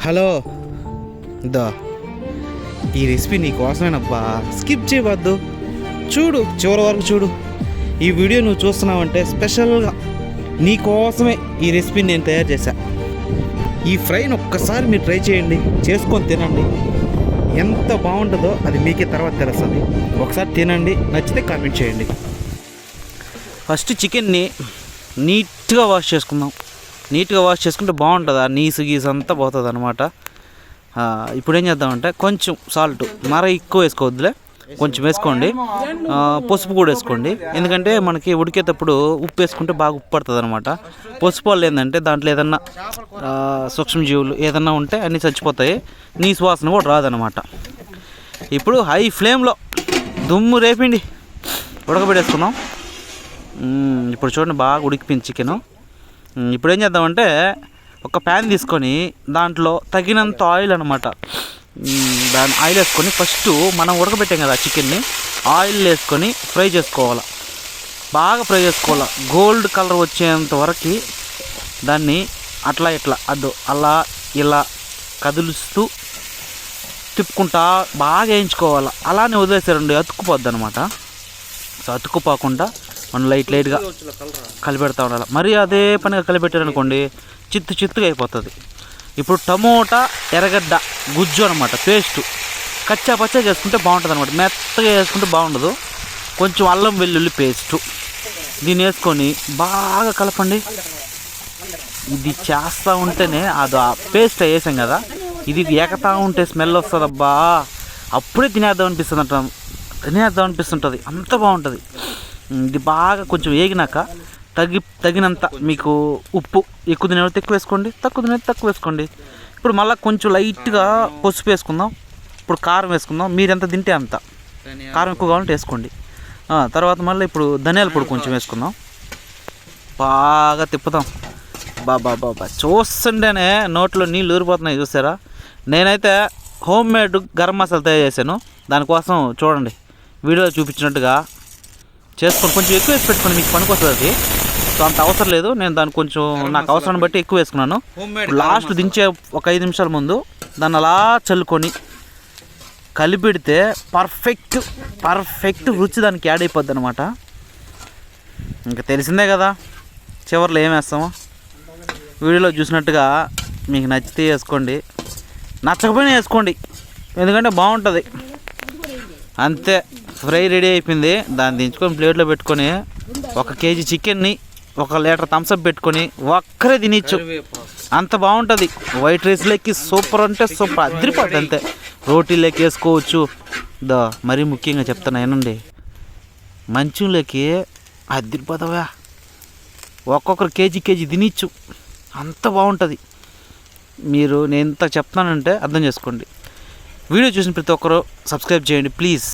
Hello. దా. ఈ recipe నీ కోసమేనబ్బా. Skip చేయవద్దు. చూడు చివరి వరకు చూడు. ఈ వీడియో నువ్వు చూస్తున్నావంటే స్పెషల్గా నీ కోసమే ఈ రెసిపీని నేను తయారు చేశా. ఈ ఫ్రైని ఒక్కసారి మీరు ట్రై చేయండి. చేసుకొని తినండి. ఎంత బాగుంటుందో అది మీకే తర్వాత తెలుస్తుంది. ఒకసారి తినండి నచ్చితే కామెంట్ చేయండి. ఫస్ట్ చికెన్ని నీట్గా వాష్ చేసుకుందాం. నీట్గా వాష్ చేసుకుంటే బాగుంటుంది? ఆ నీసు గీసు అంతా పోతుంది అనమాట ఇప్పుడు ఏం చేద్దామంటే కొంచెం సాల్ట్ మర ఎక్కువ వేసుకోవద్దులే. కొంచెం వేసుకోండి. పసుపు కూడా వేసుకోండి. ఎందుకంటే మనకి ఉడికేటప్పుడు ఉప్పు వేసుకుంటే బాగా ఉప్పు పడుతుంది అనమాట పసుపు వల్ల ఏంటంటే దాంట్లో ఏదన్నా సూక్ష్మజీవులు ఏదన్నా ఉంటే అన్నీ చచ్చిపోతాయి. నీ సువాసన కూడా రాదనమాట ఇప్పుడు హై ఫ్లేమ్లో దుమ్ము రేపిండి ఉడకబెట్టేసుకున్నాం. ఇప్పుడు చూడండి బాగా ఉడికిపోయింది చికెను. ఇప్పుడు ఏం చేద్దామంటే ఒక ప్యాన్ తీసుకొని దాంట్లో తగినంత ఆయిల్ అనమాట దాని ఆయిల్ వేసుకొని ఫస్ట్ మనం ఉడకబెట్టాం కదా చికెన్ని ఆయిల్ వేసుకొని ఫ్రై చేసుకోవాలి. బాగా ఫ్రై చేసుకోవాలి. గోల్డ్ కలర్ వచ్చేంత వరకు దాన్ని అట్లా ఇట్లా అద్దు అలా ఇలా కదులుస్తూ తిప్పుకుంటా బాగా వేయించుకోవాలి. అలానే వదిలేసారండి అతుక్కుపోద్ది అనమాట సో అతుక్కుపోకుండా మనం లైట్ లైట్గా కలిపెడతా ఉండాలి. మరి అదే పనిగా కలిపెట్టారనుకోండి చిత్తు చిత్తుగా అయిపోతుంది. ఇప్పుడు టమోటా ఎర్రగడ్డ గుజ్జు అనమాట పేస్ట్ కచ్చా పచ్చా చేసుకుంటే బాగుంటుంది అనమాట మెత్తగా వేసుకుంటే బాగుండదు. కొంచెం అల్లం వెల్లుల్లి పేస్టు దీన్ని వేసుకొని బాగా కలపండి. ఇది చేస్తూ ఉంటేనే అది ఆ పేస్ట్ వేసాం కదా ఇది ఏకతా ఉంటే స్మెల్ వస్తుందబ్బా. అప్పుడే తినేద్దాం అనిపిస్తుంది అంటాం తినేద్దాం అనిపిస్తుంటుంది. అంత బాగుంటుంది. ఇది బాగా కొంచెం వేగినాక తగి తగినంత మీకు ఉప్పు ఎక్కువ తినేవాళ్ళు ఎక్కువ వేసుకోండి తక్కువ తినేది తక్కువ వేసుకోండి. ఇప్పుడు మళ్ళీ కొంచెం లైట్గా పసుపు వేసుకుందాం ఇప్పుడు కారం వేసుకుందాం మీరు ఎంత తింటే అంత. కారం ఎక్కువ కావాలంటే వేసుకోండి. తర్వాత మళ్ళీ ఇప్పుడు ధనియాల పొడి కొంచెం వేసుకుందాం. బాగా తిప్పుదాం. బాబా బాబా చూస్తుంటేనే నోట్లో నీళ్ళు ఊరిపోతున్నాయి చూసారా? నేనైతే హోమ్ మేడ్ గరం మసాలా తయారు చేశాను. దానికోసం చూడండి. వీడియోలో చూపించినట్టుగా చేసుకొని కొంచెం ఎక్కువ వేసి పెట్టుకోండి మీకు పనికి వస్తుంది అది. సో అంత అవసరం లేదు. నేను దాన్ని కొంచెం నాకు అవసరాన్ని బట్టి ఎక్కువ వేసుకున్నాను. లాస్ట్ దించే ఒక ఐదు నిమిషాల ముందు దాన్ని అలా చల్లుకొని కలిపెడితే పర్ఫెక్ట్ పర్ఫెక్ట్ రుచి దానికి యాడ్ అయిపోద్ది అనమాట ఇంకా తెలిసిందే కదా చివర్లో ఏం వేస్తామో. వీడియోలో చూసినట్టుగా మీకు నచ్చితే వేసుకోండి. నచ్చకపోయినా వేసుకోండి. ఎందుకంటే బాగుంటుంది. అంతే. ఫ్రై రెడీ అయిపోయింది. దాన్ని దించుకొని ప్లేట్లో పెట్టుకొని ఒక కేజీ చికెన్ని ఒక లీటర్ థమ్స్అప్ పెట్టుకొని ఒక్కరే తినచ్చు అంత బాగుంటుంది. వైట్ రైస్లోకి సూపర్ అంటే సూపర్ అదిరిపోద్ది అంతే. రోటీలోకి వేసుకోవచ్చు. దా మరీ ముఖ్యంగా చెప్తాను ఏనండి మంచంలోకి అదిరిపోతావా? ఒక్కొక్కరు కేజీ కేజీ తినచ్చు అంత బాగుంటుంది. మీరు నేను ఎంత చెప్తానంటే అర్థం చేసుకోండి. వీడియో చూసిన ప్రతి ఒక్కరు సబ్స్క్రైబ్ చేయండి ప్లీజ్